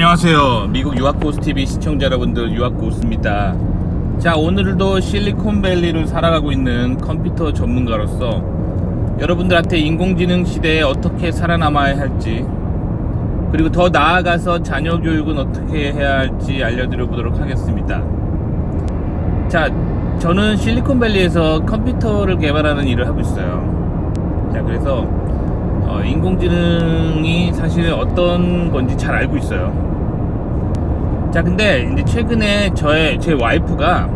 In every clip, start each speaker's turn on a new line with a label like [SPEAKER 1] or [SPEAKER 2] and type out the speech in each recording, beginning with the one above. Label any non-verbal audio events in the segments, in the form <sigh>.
[SPEAKER 1] 안녕하세요. 미국 유학고스TV 시청자 여러분들 유학고스입니다. 자, 오늘도 실리콘밸리를 살아가고 있는 컴퓨터 전문가로서 여러분들한테 인공지능 시대에 어떻게 살아남아야 할지 그리고 더 나아가서 자녀 교육은 어떻게 해야 할지 알려드려 보도록 하겠습니다. 자, 저는 실리콘밸리에서 컴퓨터를 개발하는 일을 하고 있어요. 자, 그래서 어, 인공지능이 사실 어떤 건지 잘 알고 있어요. 자, 근데 이제 최근에 저의 제 와이프가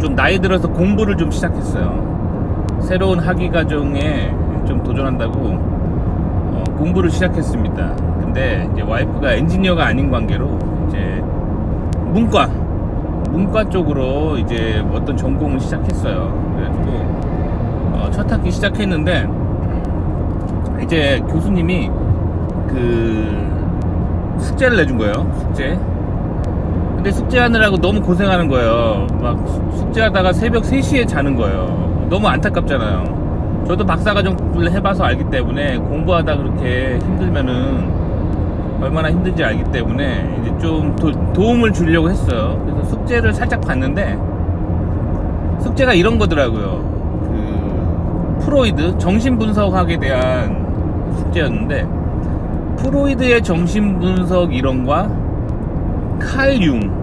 [SPEAKER 1] 좀 나이 들어서 공부를 좀 시작했어요. 새로운 학위 과정에 좀 도전한다고 어, 공부를 시작했습니다. 근데 이제 와이프가 엔지니어가 아닌 관계로 이제 문과 문과 쪽으로 이제 어떤 전공을 시작했어요. 그래가지고 어, 첫 학기 시작했는데 이제 교수님이 그 숙제를 내준 거예요. 숙제. 근데 숙제하느라고 너무 고생하는 거예요. 막 숙- 숙제하다가 새벽 3시에 자는 거예요. 너무 안타깝잖아요. 저도 박사과정을 해봐서 알기 때문에 공부하다 그렇게 힘들면은 얼마나 힘든지 알기 때문에 이제 좀 도, 도움을 주려고 했어요. 그래서 숙제를 살짝 봤는데 숙제가 이런 거더라고요. 그 프로이드 정신분석학에 대한 숙제였는데 프로이드의 정신분석 이론과 칼융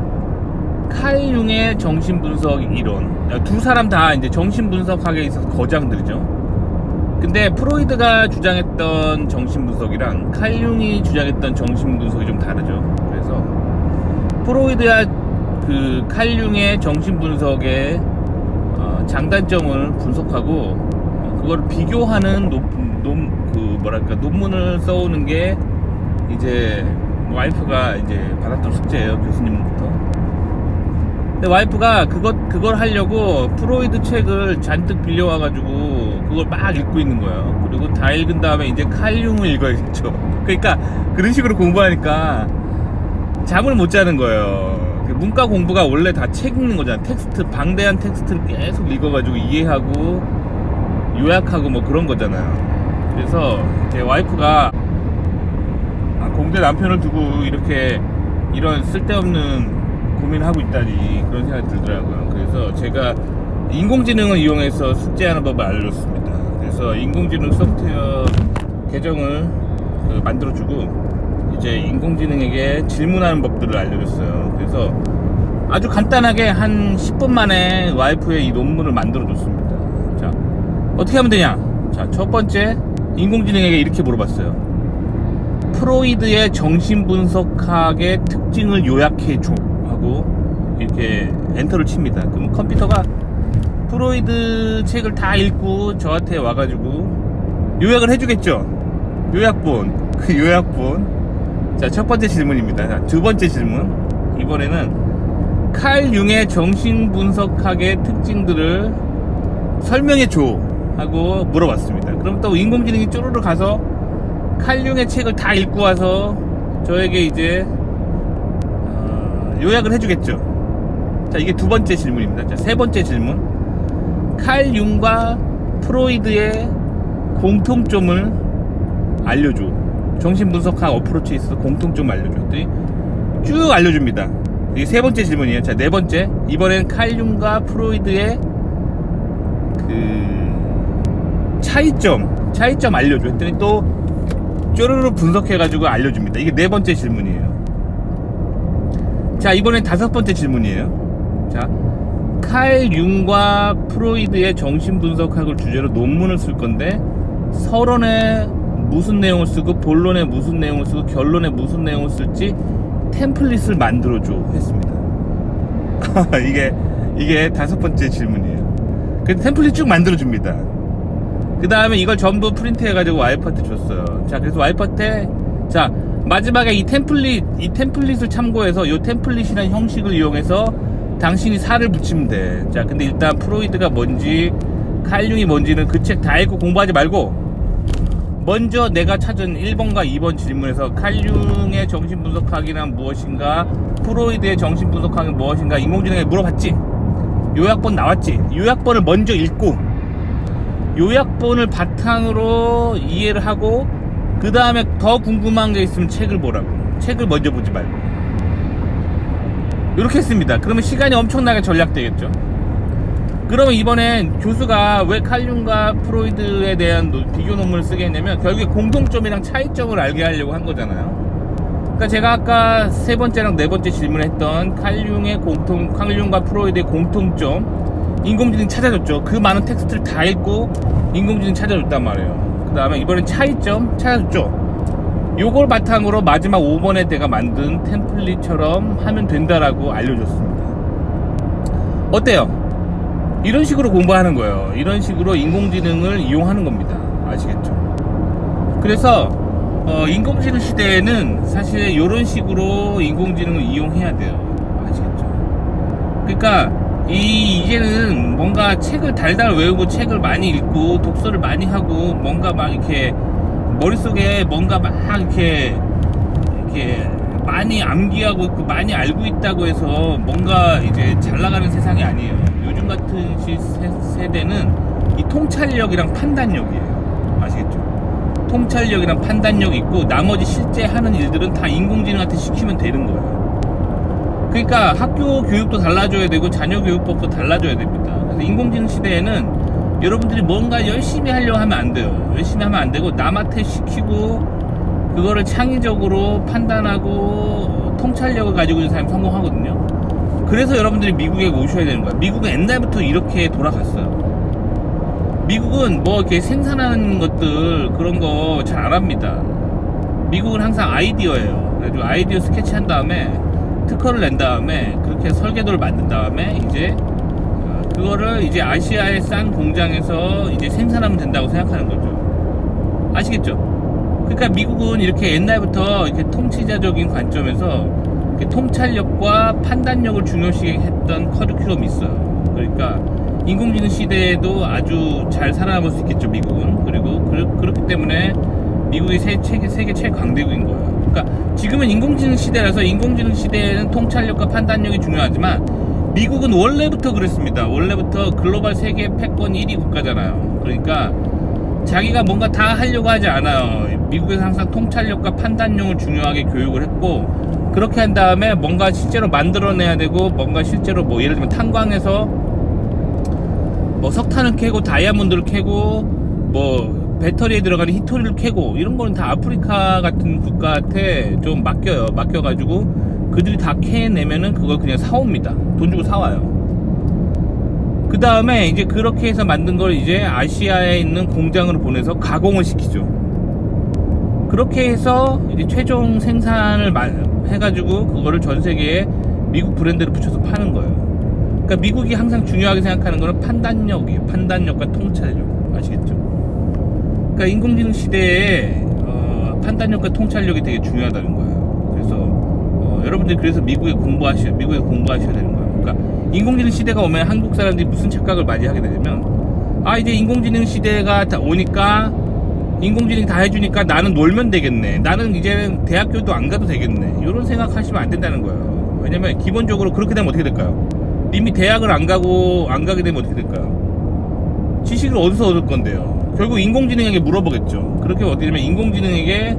[SPEAKER 1] 칼융의 정신분석 이론 두 사람 다 이제 정신분석학에 있어서 거장들이죠. 근데 프로이드가 주장했던 정신분석이랑 칼융이 주장했던 정신분석이 좀 다르죠. 그래서 프로이드와 그 칼융의 정신분석의 어, 장단점을 분석하고 어, 그걸 비교하는 논, 논, 그 뭐랄까 논문을 써오는 게 이제 와이프가 이제 받았던 숙제예요 교수님부터. 근데 와이프가 그것 그걸 하려고 프로이드 책을 잔뜩 빌려와가지고 그걸 막 읽고 있는 거예요. 그리고 다 읽은 다음에 이제 칼융을 읽어야겠죠. 그러니까 그런 식으로 공부하니까 잠을 못 자는 거예요. 그 문과 공부가 원래 다 책 읽는 거잖아. 텍스트 방대한 텍스트를 계속 읽어가지고 이해하고 요약하고 뭐 그런 거잖아요. 그래서 제 와이프가 아, 공대 남편을 두고 이렇게 이런 쓸데없는 고민을 하고 있다니 그런 생각이 들더라고요. 그래서 제가 인공지능을 이용해서 숙제하는 법을 알려줬습니다. 그래서 인공지능 소프트웨어 계정을 그 만들어주고 이제 인공지능에게 질문하는 법들을 알려줬어요. 그래서 아주 간단하게 한 10분 만에 와이프의 이 논문을 만들어줬습니다. 자, 어떻게 하면 되냐? 자, 첫 번째, 인공지능에게 이렇게 물어봤어요. 프로이드의 정신분석학의 특징을 요약해줘. 하고, 이렇게 엔터를 칩니다. 그럼 컴퓨터가 프로이드 책을 다 읽고 저한테 와가지고 요약을 해주겠죠? 요약본. 그 요약본. 자, 첫 번째 질문입니다. 자, 두 번째 질문. 이번에는 칼 융의 정신분석학의 특징들을 설명해 줘 하고 물어봤습니다. 그럼 또 인공지능이 쪼르르 가서 칼 융의 책을 다 읽고 와서 저에게 이제 어, 요약을 해주겠죠. 자, 이게 두 번째 질문입니다. 자, 세 번째 질문. 칼 융과 프로이드의 공통점을 알려줘. 정신분석학 어프로치에 있어서 공통점 알려줘. 쭉 알려줍니다. 이게 세 번째 질문이에요. 자, 네 번째. 이번엔 칼융과 프로이드의 그 차이점, 차이점 알려줘. 했더니 또 쪼르르 분석해가지고 알려줍니다. 이게 네 번째 질문이에요. 자, 이번엔 다섯 번째 질문이에요. 자, 칼 융과 프로이드의 정신분석학을 주제로 논문을 쓸 건데 서론에 무슨 내용을 쓰고 본론에 무슨 내용을 쓰고 결론에 무슨 내용을 쓸지 템플릿을 만들어줘 했습니다. <laughs> 이게 이게 다섯 번째 질문이에요. 그 템플릿 쭉 만들어줍니다. 그 다음에 이걸 전부 프린트해가지고 와이프한테 줬어요. 자, 그래서 와이프한테 자 마지막에 이 템플릿 이 템플릿을 참고해서 이 템플릿이라는 형식을 이용해서 당신이 살을 붙이면 돼. 자, 근데 일단 프로이드가 뭔지 칼융이 뭔지는 그 책 다 읽고 공부하지 말고 먼저 내가 찾은 1번과 2번 질문에서 칼융의 정신분석학이란 무엇인가 프로이드의 정신분석학은 무엇인가 인공지능에 물어봤지 요약본 나왔지 요약본을 먼저 읽고 요약본을 바탕으로 이해를 하고 그 다음에 더 궁금한 게 있으면 책을 보라고 책을 먼저 보지 말고 이렇게 했습니다. 그러면 시간이 엄청나게 전략되겠죠. 그러면 이번엔 교수가 왜 칼륨과 프로이드에 대한 노- 비교 논문을 쓰게 했냐면 결국에 공통점이랑 차이점을 알게 하려고 한 거잖아요. 그러니까 제가 아까 세 번째랑 네 번째 질문했던 칼륨의 공통, 칼륨과 프로이드의 공통점 인공지능 찾아줬죠. 그 많은 텍스트를 다 읽고 인공지능 찾아줬단 말이에요. 그 다음에 이번엔 차이점 찾아줬죠. 요걸 바탕으로 마지막 5번에 내가 만든 템플릿처럼 하면 된다라고 알려줬습니다. 어때요? 이런 식으로 공부하는 거예요. 이런 식으로 인공지능을 이용하는 겁니다. 아시겠죠? 그래서 어, 인공지능 시대에는 사실 이런 식으로 인공지능을 이용해야 돼요. 아시겠죠? 그러니까 이 이제는 뭔가 책을 달달 외우고 책을 많이 읽고 독서를 많이 하고 뭔가 막 이렇게 머릿속에 뭔가 막 이렇게 이렇게 많이 암기하고 있고 많이 알고 있다고 해서 뭔가 이제 잘 나가는 세상이 아니에요. 요즘 같은 시, 세, 세대는 이 통찰력이랑 판단력이에요. 아시겠죠? 통찰력이랑 판단력이 있고 나머지 실제 하는 일들은 다 인공지능한테 시키면 되는 거예요. 그러니까 학교 교육도 달라져야 되고 자녀 교육법도 달라져야 됩니다. 그래서 인공지능 시대에는 여러분들이 뭔가 열심히 하려고 하면 안 돼요. 열심히 하면 안 되고 남한테 시키고 그거를 창의적으로 판단하고 통찰력을 가지고 있는 사람이 성공하거든요. 그래서 여러분들이 미국에 오셔야 되는 거야. 미국은 옛날부터 이렇게 돌아갔어요. 미국은 뭐 이렇게 생산하는 것들 그런 거 잘 안 합니다. 미국은 항상 아이디어예요. 그래가지고 아이디어 스케치 한 다음에 특허를 낸 다음에 그렇게 설계도를 만든 다음에 이제 어, 그거를 이제 아시아의 싼 공장에서 이제 생산하면 된다고 생각하는 거죠. 아시겠죠? 그러니까 미국은 이렇게 옛날부터 이렇게 통치자적인 관점에서 이렇게 통찰력과 판단력을 중요시 했던 커리큘럼이 있어요. 그러니까 인공지능 시대에도 아주 잘 살아남을 수 있겠죠, 미국은. 그리고 그, 렇기 때문에 미국이 세, 세계, 세계 최강대국인 거예요. 그러니까 지금은 인공지능 시대라서 인공지능 시대에는 통찰력과 판단력이 중요하지만 미국은 원래부터 그랬습니다. 원래부터 글로벌 세계 패권 1위 국가잖아요. 그러니까 자기가 뭔가 다 하려고 하지 않아요. 미국에서 항상 통찰력과 판단력을 중요하게 교육을 했고 그렇게 한 다음에 뭔가 실제로 만들어내야 되고 뭔가 실제로 뭐 예를 들면 탄광에서 뭐 석탄을 캐고 다이아몬드를 캐고 뭐 배터리에 들어가는 히토리를 캐고 이런 거는 다 아프리카 같은 국가한테 좀 맡겨요. 맡겨가지고 그들이 다 캐내면은 그걸 그냥 사옵니다. 돈 주고 사와요. 그 다음에 이제 그렇게 해서 만든 걸 이제 아시아에 있는 공장으로 보내서 가공을 시키죠. 그렇게 해서 이제 최종 생산을 마- 해가지고 그거를 전 세계에 미국 브랜드를 붙여서 파는 거예요. 그러니까 미국이 항상 중요하게 생각하는 거는 판단력이에요. 판단력과 통찰력. 아시겠죠? 그러니까 인공지능 시대에 어, 판단력과 통찰력이 되게 중요하다는 거예요. 그래서 어, 여러분들이 그래서 미국에 공부하셔, 미국에 공부하셔야 되는 거예요. 그러니까 인공지능 시대가 오면 한국 사람들이 무슨 착각을 많이 하게 되냐면 아 이제 인공지능 시대가 다 오니까 인공지능이 다 해주니까 나는 놀면 되겠네. 나는 이제는 대학교도 안 가도 되겠네. 이런 생각하시면 안 된다는 거예요. 왜냐면 기본적으로 그렇게 되면 어떻게 될까요? 이미 대학을 안 가고 안 가게 되면 어떻게 될까요? 지식을 어디서 얻을 건데요? 결국 인공지능에게 물어보겠죠. 그렇게 어떻게 되면 인공지능에게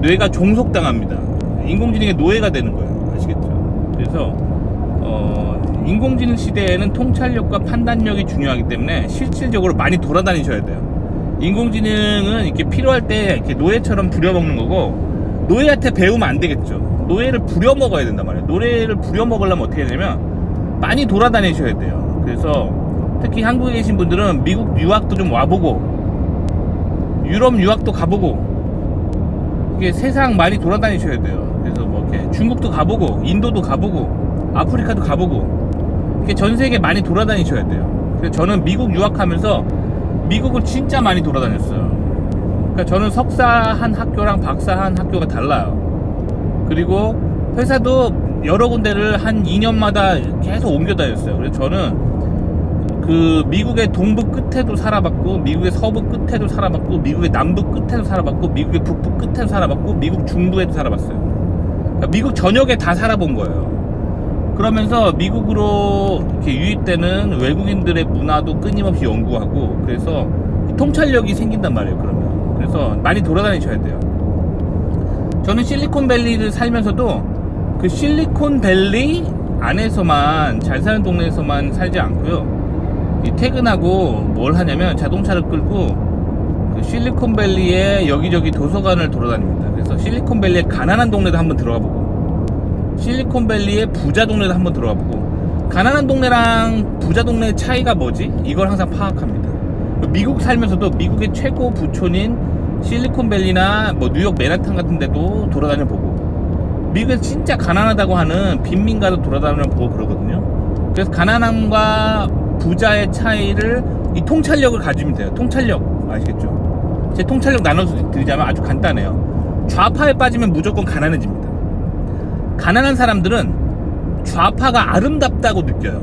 [SPEAKER 1] 뇌가 종속당합니다. 인공지능의 노예가 되는 거예요. 아시겠죠? 그래서 어, 인공지능 시대에는 통찰력과 판단력이 중요하기 때문에 실질적으로 많이 돌아다니셔야 돼요. 인공지능은 이렇게 필요할 때 이렇게 노예처럼 부려먹는 거고 노예한테 배우면 안 되겠죠. 노예를 부려먹어야 된단 말이에요. 노예를 부려먹으려면 어떻게 해야 되냐면 많이 돌아다니셔야 돼요. 그래서 특히 한국에 계신 분들은 미국 유학도 좀 와보고 유럽 유학도 가보고 이게 세상 많이 돌아다니셔야 돼요. 그래서 뭐 이렇게 중국도 가보고 인도도 가보고 아프리카도 가보고 이렇게 전 세계 많이 돌아다니셔야 돼요. 그래서 저는 미국 유학하면서 미국을 진짜 많이 돌아다녔어요. 그러니까 저는 석사 한 학교랑 박사 한 학교가 달라요. 그리고 회사도 여러 군데를 한 2년마다 계속 옮겨 다녔어요. 그래서 저는 그 미국의 동부 끝에도 살아봤고, 미국의 서부 끝에도 살아봤고, 미국의 남부 끝에도 살아봤고, 미국의 북부 끝에도 살아봤고, 미국 중부에도 살아봤어요. 그러니까 미국 전역에 다 살아본 거예요. 그러면서 미국으로 이렇게 유입되는 외국인들의 문화도 끊임없이 연구하고, 그래서 통찰력이 생긴단 말이에요. 그러면 그래서 많이 돌아다니셔야 돼요. 저는 실리콘밸리를 살면서도 그 실리콘밸리 안에서만 잘 사는 동네에서만 살지 않고요. 이 퇴근하고 뭘 하냐면 자동차를 끌고 그 실리콘밸리의 여기저기 도서관을 돌아다닙니다. 그래서 실리콘밸리의 가난한 동네도 한번 들어가 보고 실리콘밸리의 부자 동네도 한번 들어가 보고 가난한 동네랑 부자 동네의 차이가 뭐지? 이걸 항상 파악합니다. 미국 살면서도 미국의 최고 부촌인 실리콘밸리나 뭐 뉴욕 맨하탄 같은 데도 돌아다녀 보고 미국에서 진짜 가난하다고 하는 빈민가도 돌아다녀 보고 그러거든요. 그래서 가난함과 부자의 차이를 이 통찰력을 가지면 돼요. 통찰력 아시겠죠? 제 통찰력 나눠서 드리자면 아주 간단해요. 좌파에 빠지면 무조건 가난해집니다. 가난한 사람들은 좌파가 아름답다고 느껴요.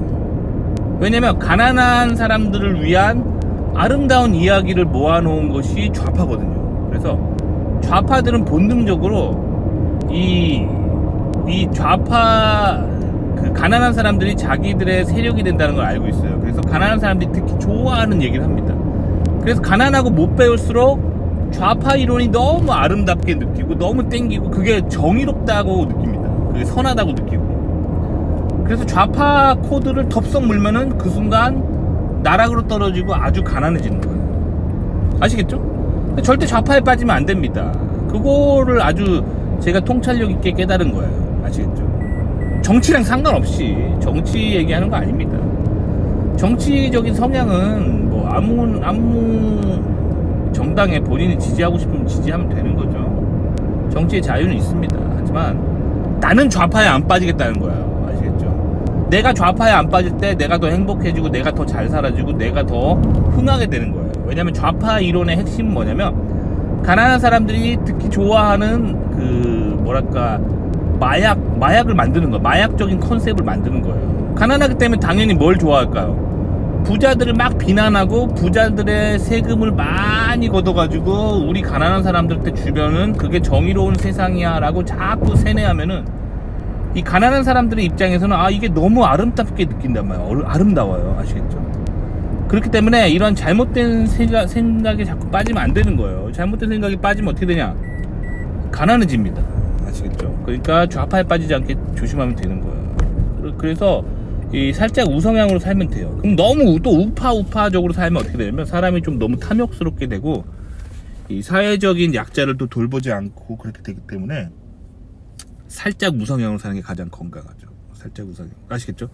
[SPEAKER 1] 왜냐면 가난한 사람들을 위한 아름다운 이야기를 모아놓은 것이 좌파거든요. 그래서 좌파들은 본능적으로 이, 이 좌파, 그 가난한 사람들이 자기들의 세력이 된다는 걸 알고 있어요. 그래서 가난한 사람들이 특히 좋아하는 얘기를 합니다. 그래서 가난하고 못 배울수록 좌파 이론이 너무 아름답게 느끼고 너무 땡기고 그게 정의롭다고 느낍니다. 그게 선하다고 느끼고. 그래서 좌파 코드를 덥석 물면은 그 순간 나락으로 떨어지고 아주 가난해지는 거예요. 아시겠죠? 절대 좌파에 빠지면 안 됩니다. 그거를 아주 제가 통찰력 있게 깨달은 거예요. 아시겠죠? 정치랑 상관없이 정치 얘기하는 거 아닙니다. 정치적인 성향은 뭐 아무 아무 정당에 본인이 지지하고 싶으면 지지하면 되는 거죠. 정치의 자유는 있습니다. 하지만 나는 좌파에 안 빠지겠다는 거예요. 아시겠죠? 내가 좌파에 안 빠질 때 내가 더 행복해지고 내가 더 잘 살아지고 내가 더 흥하게 되는 거예요. 왜냐면 좌파 이론의 핵심은 뭐냐면 가난한 사람들이 특히 좋아하는 그 뭐랄까 마약 마약을 만드는 거 마약적인 컨셉을 만드는 거예요. 가난하기 때문에 당연히 뭘 좋아할까요? 부자들을 막 비난하고 부자들의 세금을 많이 걷어가지고 우리 가난한 사람들한테 주변은 그게 정의로운 세상이야라고 자꾸 세뇌하면은 이 가난한 사람들의 입장에서는 아 이게 너무 아름답게 느낀단 말이에요. 아름다워요. 아시겠죠? 그렇기 때문에 이런 잘못된 생각, 생각에 자꾸 빠지면 안 되는 거예요. 잘못된 생각에 빠지면 어떻게 되냐? 가난해집니다. 아시겠죠? 그러니까 좌파에 빠지지 않게 조심하면 되는 거예요. 그래- 그래서 이 살짝 우성향으로 살면 돼요. 그럼 너무 또 우파 우파적으로 살면 어떻게 되냐면 사람이 좀 너무 탐욕스럽게 되고 이 사회적인 약자를 또 돌보지 않고 그렇게 되기 때문에 살짝 우성향으로 사는 게 가장 건강하죠. 살짝 우성향. 아시겠죠?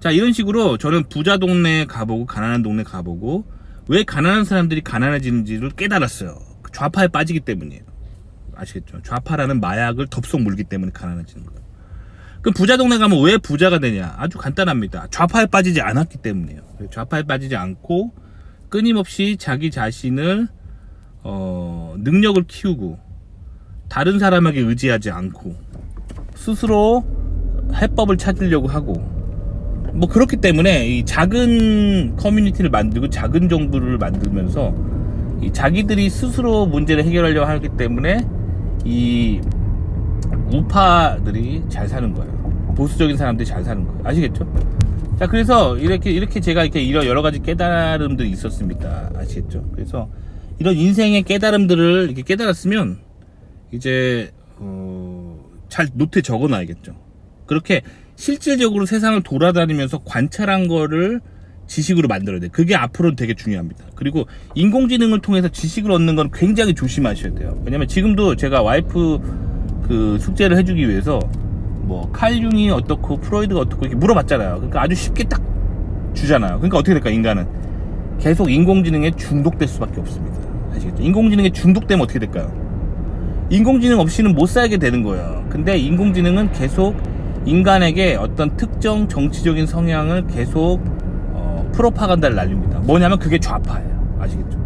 [SPEAKER 1] 자, 이런 식으로 저는 부자 동네 가보고 가난한 동네 가보고 왜 가난한 사람들이 가난해지는지를 깨달았어요. 그 좌파에 빠지기 때문이에요. 아시겠죠? 좌파라는 마약을 덥석 물기 때문에 가난해지는 거예요. 그럼 부자 동네 가면 왜 부자가 되냐? 아주 간단합니다. 좌파에 빠지지 않았기 때문이에요. 좌파에 빠지지 않고 끊임없이 자기 자신을 어, 능력을 키우고 다른 사람에게 의지하지 않고 스스로 해법을 찾으려고 하고 뭐 그렇기 때문에 이 작은 커뮤니티를 만들고 작은 정부를 만들면서 이 자기들이 스스로 문제를 해결하려고 하기 때문에 이 우파들이 잘 사는 거예요. 보수적인 사람들이 잘 사는 거예요. 아시겠죠? 자, 그래서 이렇게 이렇게 제가 이렇게 이런 여러 가지 깨달음들이 있었습니다. 아시겠죠? 그래서 이런 인생의 깨달음들을 이렇게 깨달았으면 이제 어, 잘 노트에 적어 놔야겠죠. 그렇게 실질적으로 세상을 돌아다니면서 관찰한 거를 지식으로 만들어야 돼. 그게 앞으로 되게 중요합니다. 그리고 인공지능을 통해서 지식을 얻는 건 굉장히 조심하셔야 돼요. 왜냐면 지금도 제가 와이프 그 숙제를 해주기 위해서 뭐 칼융이 어떻고 프로이드가 어떻고 이렇게 물어봤잖아요. 그러니까 아주 쉽게 딱 주잖아요. 그러니까 어떻게 될까 인간은 계속 인공지능에 중독될 수밖에 없습니다. 아시겠죠? 인공지능에 중독되면 어떻게 될까요? 인공지능 없이는 못 살게 되는 거예요. 근데 인공지능은 계속 인간에게 어떤 특정 정치적인 성향을 계속 어, 프로파간다를 날립니다. 뭐냐면 그게 좌파예요. 아시겠죠?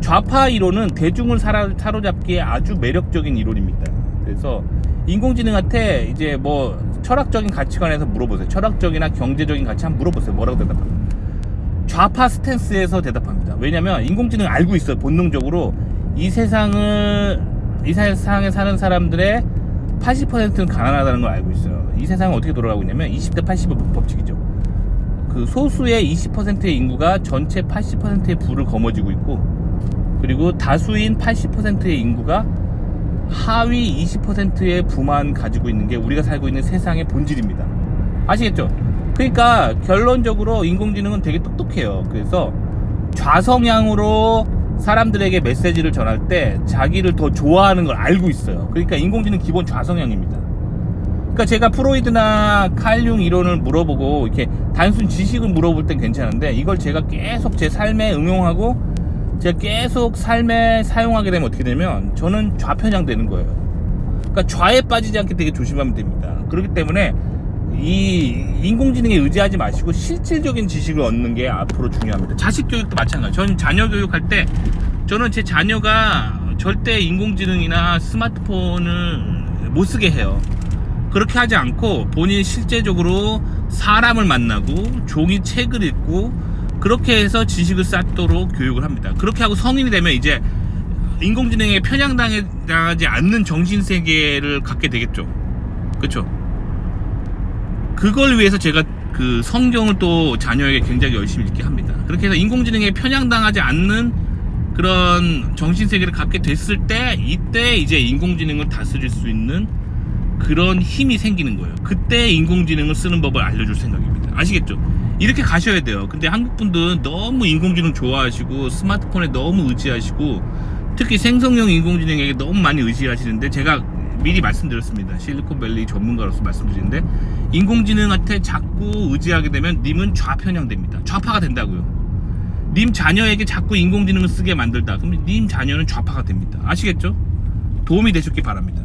[SPEAKER 1] 좌파 이론은 대중을 사로잡기에 아주 매력적인 이론입니다. 그래서 인공지능한테 이제 뭐 철학적인 가치관에서 물어보세요. 철학적이나 경제적인 가치 한번 물어보세요. 뭐라고 대답합니까? 좌파 스탠스에서 대답합니다. 왜냐면 인공지능 알고 있어요. 본능적으로 이 세상을 이 세상에 사는 사람들의 80%는 가난하다는 걸 알고 있어요. 이 세상은 어떻게 돌아가고 있냐면 20대 80의 법칙이죠. 그 소수의 20%의 인구가 전체 80%의 부를 거머쥐고 있고 그리고 다수인 80%의 인구가 하위 20%의 부만 가지고 있는 게 우리가 살고 있는 세상의 본질입니다. 아시겠죠? 그러니까 결론적으로 인공지능은 되게 똑똑해요. 그래서 좌성향으로 사람들에게 메시지를 전할 때 자기를 더 좋아하는 걸 알고 있어요. 그러니까 인공지능 기본 좌성향입니다. 그러니까 제가 프로이드나 칼융 이론을 물어보고 이렇게 단순 지식을 물어볼 땐 괜찮은데 이걸 제가 계속 제 삶에 응용하고 제가 계속 삶에 사용하게 되면 어떻게 되면 저는 좌편향 되는 거예요. 그러니까 좌에 빠지지 않게 되게 조심하면 됩니다. 그렇기 때문에 이 인공지능에 의지하지 마시고 실질적인 지식을 얻는 게 앞으로 중요합니다. 자식 교육도 마찬가지. 저는 자녀 교육할 때 저는 제 자녀가 절대 인공지능이나 스마트폰을 못 쓰게 해요. 그렇게 하지 않고 본인이 실제적으로 사람을 만나고 종이 책을 읽고 그렇게 해서 지식을 쌓도록 교육을 합니다. 그렇게 하고 성인이 되면 이제 인공지능에 편향당하지 않는 정신 세계를 갖게 되겠죠. 그렇죠? 그걸 위해서 제가 그 성경을 또 자녀에게 굉장히 열심히 읽게 합니다. 그렇게 해서 인공지능에 편향당하지 않는 그런 정신 세계를 갖게 됐을 때 이때 이제 인공지능을 다스릴 수 있는 그런 힘이 생기는 거예요. 그때 인공지능을 쓰는 법을 알려줄 생각입니다. 아시겠죠? 이렇게 가셔야 돼요. 근데 한국 분들은 너무 인공지능 좋아하시고 스마트폰에 너무 의지하시고 특히 생성형 인공지능에게 너무 많이 의지하시는데 제가 미리 말씀드렸습니다. 실리콘밸리 전문가로서 말씀드리는데 인공지능한테 자꾸 의지하게 되면 님은 좌편향됩니다. 좌파가 된다고요. 님 자녀에게 자꾸 인공지능을 쓰게 만들다. 그러면 님 자녀는 좌파가 됩니다. 아시겠죠? 도움이 되셨기 바랍니다.